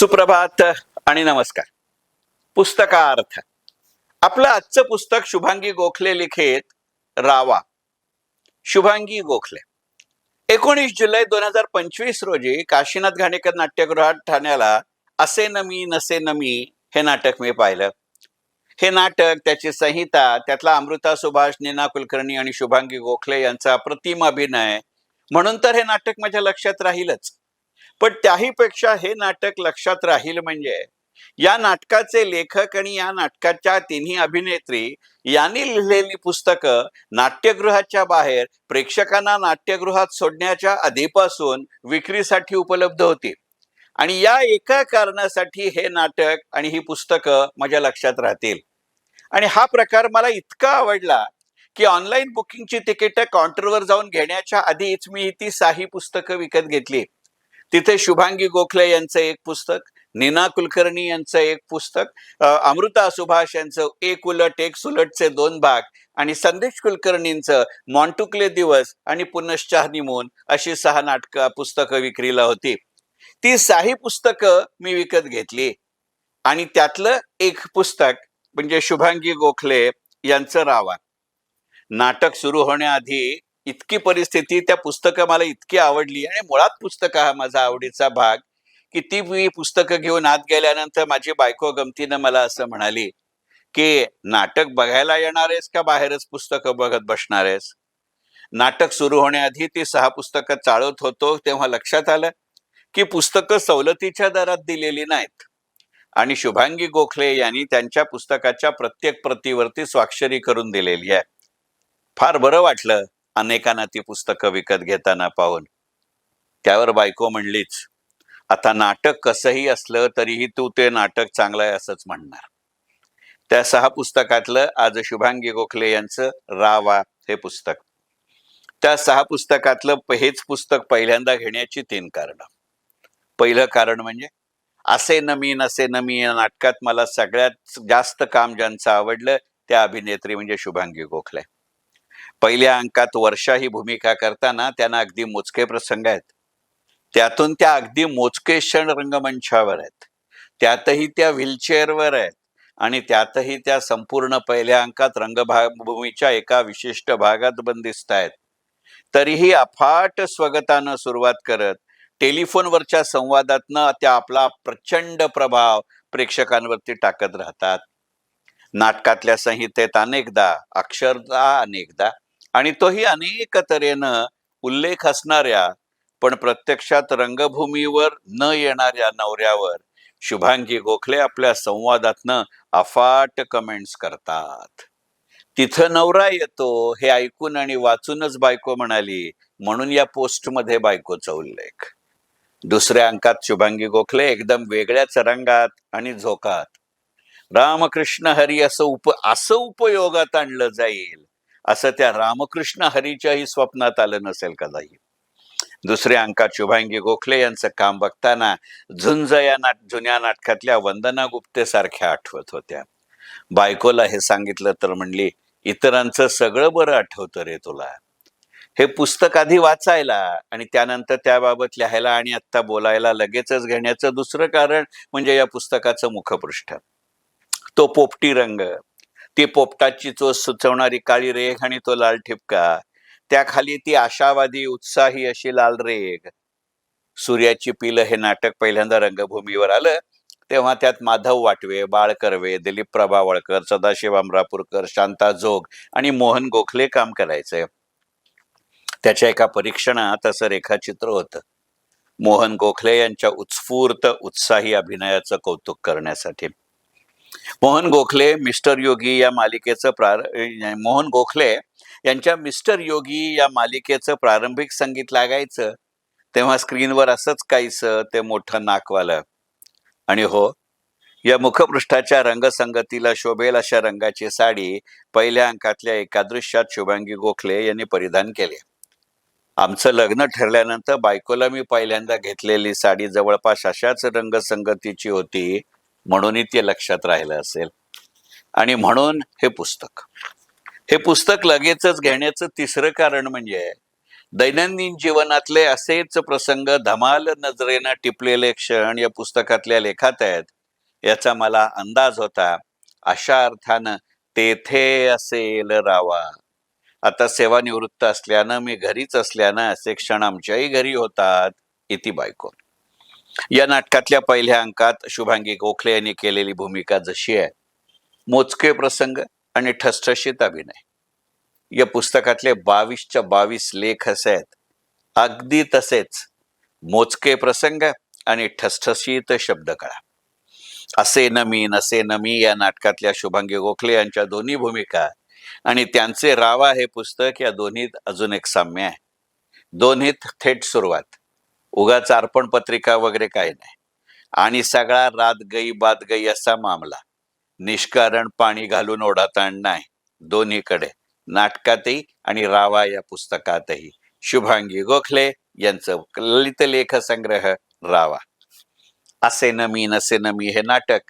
सुप्रभात आणि नमस्कार. पुस्तकार्थ. आपलं आजचं पुस्तक शुभांगी गोखले लिखित रावा. शुभांगी गोखले. एकोणीस जुलै दोन हजार पंचवीस रोजी काशीनाथ घाणेकर नाट्यगृहात ठाण्याला असे न मी नसे न मी हे नाटक मी पाहिलं. हे नाटक त्याची संहिता त्यातला अमृता सुभाष नीना कुलकर्णी आणि शुभांगी गोखले यांचा अप्रतिम अभिनय. म्हणून तर हे नाटक माझ्या लक्षात राहीलच. पण त्याही पेक्षा हे नाटक लक्षात राहील म्हणजे या नाटकाचे लेखक आणि या नाटकाच्या तिन्ही अभिनेत्री यांनी लिहिलेली पुस्तकं नाट्यगृहाच्या बाहेर प्रेक्षकांना नाट्यगृहात सोडण्याच्या आधीपासून विक्रीसाठी उपलब्ध होती. आणि या एका कारणासाठी हे नाटक आणि ही पुस्तकं माझ्या लक्षात राहतील. आणि हा प्रकार मला इतका आवडला की ऑनलाईन बुकिंगची तिकीट काउंटरवर जाऊन घेण्याच्या आधीच मी ती साही पुस्तकं विकत घेतली. तिथे शुभांगी गोखले यांचं एक पुस्तक नीना कुलकर्णी यांचं एक पुस्तक अमृता सुभाष यांचं एक उलट एक सुलटचे दोन भाग आणि संदेश कुलकर्णींचं मॉन्टुकले दिवस आणि पुनश्च हनीमून अशी सहा नाटकं पुस्तकं विक्रीला होती. ती साही पुस्तकं मी विकत घेतली आणि त्यातलं एक पुस्तक म्हणजे शुभांगी गोखले यांचं रावा नाटक सुरू होण्याआधी इतकी परिस्थिती त्या पुस्तकं मला इतकी आवडली आणि मुळात पुस्तक हा माझा आवडीचा भाग की ती मी पुस्तकं घेऊन आत गेल्यानंतर माझी बायको गमतीनं मला असं म्हणाली की नाटक बघायला येणार आहेस का बाहेरच पुस्तकं बघत बसणार आहेस नाटक सुरू होण्याआधी ती सहा पुस्तकं चाळत होतो तेव्हा लक्षात आलं की पुस्तकं सवलतीच्या दरात दिलेली नाहीत. आणि शुभांगी गोखले यांनी त्यांच्या पुस्तकाच्या प्रत्येक प्रतीवरती स्वाक्षरी करून दिलेली आहे. फार बरं वाटलं. अनेकांना ती पुस्तकं विकत घेताना पाहून. त्यावर बायको म्हणलीच आता नाटक कसंही असलं तरीही तू ते नाटक चांगलं आहे असंच म्हणणार. त्या सहा पुस्तकातलं आज शुभांगी गोखले यांचं रावा हे पुस्तक. त्या सहा पुस्तकातलं हेच पुस्तक पहिल्यांदा घेण्याची तीन कारण. पहिलं कारण म्हणजे असे नमीन असे नसे न मी या नाटकात मला सगळ्यात जास्त काम ज्यांचं आवडलं त्या अभिनेत्री म्हणजे शुभांगी गोखले. पहिल्या अंकात वर्षा ही भूमिका करताना त्यांना अगदी मोजके प्रसंग आहेत. त्यातून त्या अगदी मोजके क्षण रंगमंचावर आहेत. त्यातही त्या व्हीलचेअरवर आहेत आणि त्यातही त्या संपूर्ण पहिल्या अंकात रंगभूमीच्या एका विशिष्ट भागात बंदिस्त आहेत. तरीही अफाट स्वगतानं सुरुवात करत टेलिफोनवरच्या संवादातनं त्या आपला प्रचंड प्रभाव प्रेक्षकांवरती टाकत राहतात. नाटकातल्या संहितेत अनेकदा अक्षरदा अनेकदा आणि तोही अनेक तऱ्हेनं उल्लेख असणाऱ्या पण प्रत्यक्षात रंगभूमीवर न येणाऱ्या नवऱ्यावर. शुभांगी गोखले आपल्या संवादातनं अफाट कमेंट्स करतात. तिथं नवरा येतो हे ऐकून आणि वाचूनच बायको म्हणाली म्हणून या पोस्टमध्ये बायकोचा उल्लेख. दुसऱ्या अंकात शुभांगी गोखले एकदम वेगळ्याच रंगात आणि झोकात. रामकृष्ण हरी असं उप असं उपयोगात आणलं जाईल असं त्या रामकृष्ण हरीच्याही स्वप्नात आलं नसेल कदाही. दुसऱ्या अंकात शुभांगी गोखले यांचं काम बघताना झुंज या नाट जुन्या नाटकातल्या वंदना गुप्ते सारख्या आठवत होत्या. बायकोला हे सांगितलं तर म्हणली इतरांचं सगळं बरं आठवतं रे तुला. हे पुस्तक आधी वाचायला आणि त्यानंतर त्याबाबत लिहायला आणि आत्ता बोलायला लगेचच घेण्याचं दुसरं कारण म्हणजे या पुस्तकाचं मुखपृष्ठ. तो पोपटी रंग ती पोपटाची चोच सुचवणारी काळी रेघ आणि तो लाल ठिपका. त्याखाली ती आशावादी उत्साही अशी लाल रेघ. सूर्याची पिलं हे नाटक पहिल्यांदा रंगभूमीवर आलं तेव्हा त्यात माधव वाटवे बाळ कर्वे दिलीप प्रभावळकर सदाशिव अमरापूरकर शांता जोग आणि मोहन गोखले काम करायचे. त्याच्या एका परीक्षणात असं रेखाचित्र होतं. मोहन गोखले यांच्या उत्स्फूर्त उत्साही अभिनयाचं कौतुक करण्यासाठी. मोहन गोखले मिस्टर योगी या मालिकेचं प्रार मोहन गोखले यांच्या मिस्टर योगी या मालिकेचं प्रारंभिक संगीत लागायचं तेव्हा स्क्रीनवर असंच काहीसं ते मोठं नाकवालं. आणि हो या मुखपृष्ठाच्या रंगसंगतीला शोभेल अशा रंगाची साडी पहिल्या अंकातल्या एका दृश्यात शुभांगी गोखले यांनी परिधान केले. आमचं लग्न ठरल्यानंतर बायकोला मी पहिल्यांदा घेतलेली साडी जवळपास अशाच रंगसंगतीची होती म्हणूनही ते लक्षात राहिलं असेल. आणि म्हणून हे पुस्तक. हे पुस्तक लगेचच घेण्याचं तिसरं कारण म्हणजे दैनंदिन जीवनातले असेच प्रसंग धमाल नजरेनं टिपलेले क्षण या पुस्तकातल्या लेखात आहेत याचा मला अंदाज होता. अशा अर्थानं तेथे असेल रावा. आता सेवानिवृत्त असल्यानं मी घरीच असल्यानं असे क्षण आमच्याही घरी होतात इति बायको. या नाटकातल्या पहिल्या अंकात शुभांगी गोखले यांनी केलेली भूमिका जशी आहे मोजके प्रसंग आणि ठसठशीत अभिनय. या पुस्तकातले बावीसच्या बावीस लेख असे आहेत. अगदी तसेच मोजके प्रसंग आणि ठसठशीत शब्दकळा. असे न मी नसे न मी या नाटकातल्या शुभांगी गोखले यांच्या दोन्ही भूमिका आणि त्यांचे रावा हे पुस्तक या दोन्हीत अजून एक साम्य आहे. दोन्हीत थेट सुरुवात. उगाच अर्पण पत्रिका वगैरे काही नाही. आणि सगळा रात गई बात गई असा मामला. निष्कारण पाणी घालून ओढाताण नाही दोन्हीकडे. नाटकातही आणि रावा या पुस्तकातही. शुभांगी गोखले यांचं ललित लेख संग्रह रावा. असे न मी नसे न मी हे नाटक.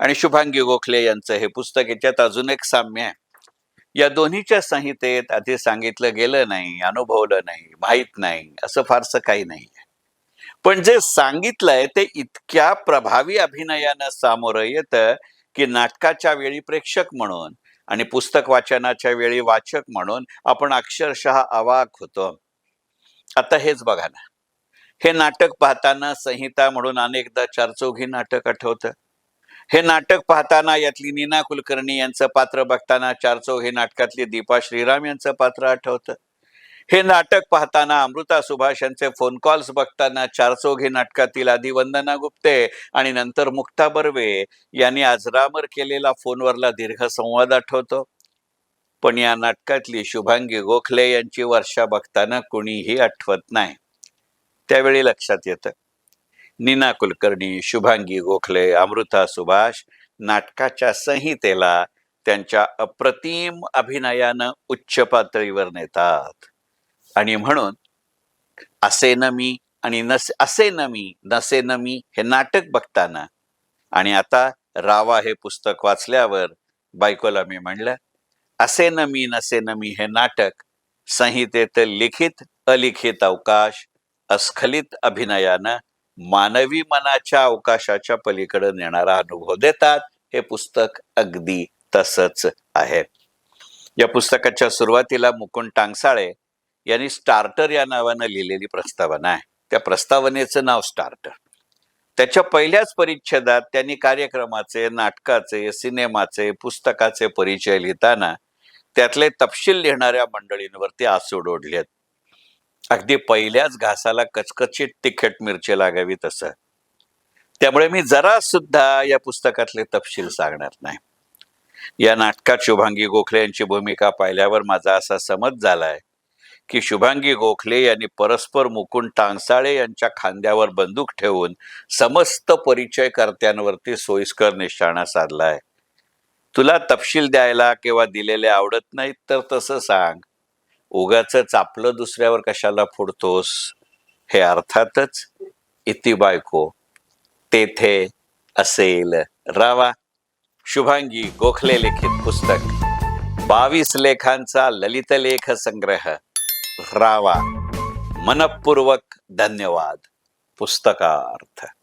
आणि शुभांगी गोखले यांचं हे पुस्तक याच्यात अजून एक साम्य आहे. या दोन्हीच्या संहितेत आधी सांगितलं गेलं नाही अनुभवलं नाही माहीत नाही असं फारसं काही नाही. पण जे सांगितलंय ते इतक्या प्रभावी अभिनयानं सामोरं येतं की नाटकाच्या वेळी प्रेक्षक म्हणून आणि पुस्तक वाचनाच्या वेळी वाचक म्हणून आपण अक्षरशः अवाक होतो. आता हेच बघा ना. हे नाटक पाहताना संहिता म्हणून अनेकदा चारचौघी नाटक आठवतं. हे नाटक पाहताना यातली नीना कुलकर्णी यांचं पात्र बघताना चारचौघी नाटकातली दीपा श्रीराम यांचं पात्र आठवतं. हे नाटक पाहताना अमृता सुभाष यांचे फोन कॉल्स बघताना चारचौघी नाटकातील आधी वंदना गुप्ते आणि नंतर मुक्ता बर्वे यांनी आजरामर केलेला फोनवरला दीर्घ संवाद आठवतो. पण या नाटकातली शुभांगी गोखले यांची वर्षा बघताना कुणीही आठवत नाही. त्यावेळी लक्षात येतं. नीना कुलकर्णी शुभांगी गोखले अमृता सुभाष नाटकाच्या संहितेला त्यांच्या अप्रतिम अभिनयानं उच्च पातळीवर नेतात. आणि म्हणून असे न मी आणि नसे असे न मी नसे न मी हे नाटक बघताना आणि आता रावा हे पुस्तक वाचल्यावर बायकोला मी म्हणलं असे न मी नसे न मी हे नाटक संहितेत लिखित अलिखित अवकाश अस्खलित अभिनयानं मानवी मनाच्या अवकाशाच्या पलीकडे नेणारा अनुभव देतात. हे पुस्तक अगदी तसंच आहे. या पुस्तकाच्या सुरुवातीला मुकुंद टांगसाळे यांनी स्टार्टर या नावानं लिहिलेली प्रस्तावना आहे. त्या प्रस्तावनेचं नाव स्टार्टर. त्याच्या पहिल्याच परिच्छेदात त्यांनी कार्यक्रमाचे नाटकाचे सिनेमाचे पुस्तकाचे परिचय लिहिताना त्यातले तपशील लिहिणाऱ्या मंडळींवरती आसूड ओढलेत अगदी पहिल्याच घासाला कचकचित तिखट मिरची लागावी तसं. त्यामुळे मी जरा सुद्धा या पुस्तकातले तपशील सांगणार नाही. या नाटकात शुभांगी गोखले यांची भूमिका पाहिल्यावर माझा असा समज झालाय की शुभांगी गोखले यांनी परस्पर मुकुंद टांगसाळे यांच्या खांद्यावर बंदूक ठेवून समस्त परिचयकर्त्यांवरती सोयीस्कर निशाणा साधलाय तुला तपशील द्यायला किंवा दिलेले आवडत नाहीत तर तसं सांग. उगाच चापलं दुसऱ्यावर कशाला फोडतोस? हे अर्थातच इति बायको. तेथे असेल रावा. शुभांगी गोखले लिखित पुस्तक. बावीस लेखांचा ललित लेख संग्रह. रावा. मनपूर्वक धन्यवाद. पुस्तकार्थ.